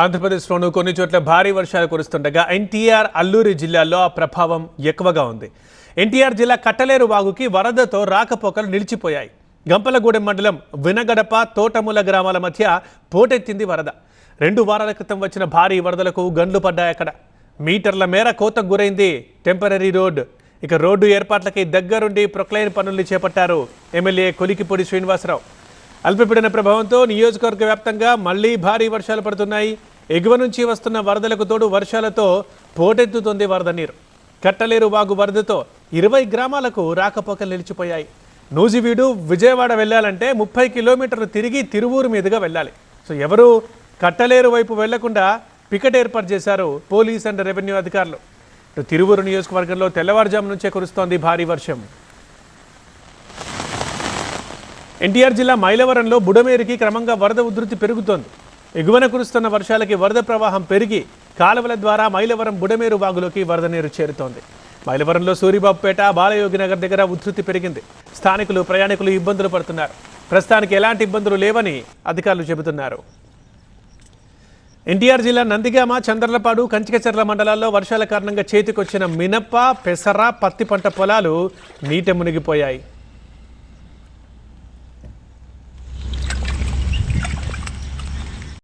ఆంధ్రప్రదేశ్లోనూ కొన్ని చోట్ల భారీ వర్షాలు కురుస్తుండగా ఎన్టీఆర్ అల్లూరి జిల్లాలో ఆ ప్రభావం ఎక్కువగా ఉంది. ఎన్టీఆర్ జిల్లా కట్టలేరు వాగుకి వరదతో రాకపోకలు నిలిచిపోయాయి. గంపలగూడెం మండలం వినగడప తోటముల గ్రామాల మధ్య పోటెత్తింది వరద. రెండు వారాల క్రితం వచ్చిన భారీ వరదలకు గండ్లు పడ్డాయి అక్కడ. మీటర్ల మేర కోతకు గురైంది టెంపరీ రోడ్. ఇక రోడ్డు ఏర్పాట్లకి దగ్గరుండి ప్రొక్లైన్ పనులు చేపట్టారు ఎమ్మెల్యే కొలికిపూడి శ్రీనివాసరావు. అల్పపీడన ప్రభావంతో నియోజకవర్గ వ్యాప్తంగా మళ్ళీ భారీ వర్షాలు పడుతున్నాయి. ఎగువ నుంచి వస్తున్న వరదలకు తోడు వర్షాలతో పోటెత్తుతుంది వరద నీరు. కట్టలేరు వాగు వరదతో ఇరవై గ్రామాలకు రాకపోకలు నిలిచిపోయాయి. నూజివీడు విజయవాడ వెళ్ళాలంటే ముప్పై కిలోమీటర్లు తిరిగి తిరువూరు మీదుగా వెళ్ళాలి. సో ఎవరు కట్టలేరు వైపు వెళ్ళకుండా పికెట్ ఏర్పాటు చేశారు పోలీస్ అండ్ రెవెన్యూ అధికారులు. ఇటు తిరువూరు నియోజకవర్గంలో తెల్లవారుజాము నుంచే కురుస్తోంది భారీ వర్షం. ఎన్టీఆర్ జిల్లా మైలవరంలో బుడమేరికి క్రమంగా వరద ఉధృతి పెరుగుతోంది. ఎగువన కురుస్తున్న వర్షాలకి వరద ప్రవాహం పెరిగి కాలువల ద్వారా మైలవరం బుడమేరు వాగులోకి వరద నీరు చేరుతోంది. మైలవరంలో సూరిబాబుపేట బాలయోగి నగర్ దగ్గర ఉధృతి పెరిగింది. స్థానికులు ప్రయాణికులు ఇబ్బందులు పడుతున్నారు. ప్రస్తుతానికి ఎలాంటి ఇబ్బందులు లేవని అధికారులు చెబుతున్నారు. ఎన్టీఆర్ జిల్లా నందిగామ చంద్రలపాడు కంచికచర్ల మండలాల్లో వర్షాల కారణంగా చేతికొచ్చిన మినప పెసర పత్తి పంట పొలాలు నీట మునిగిపోయాయి.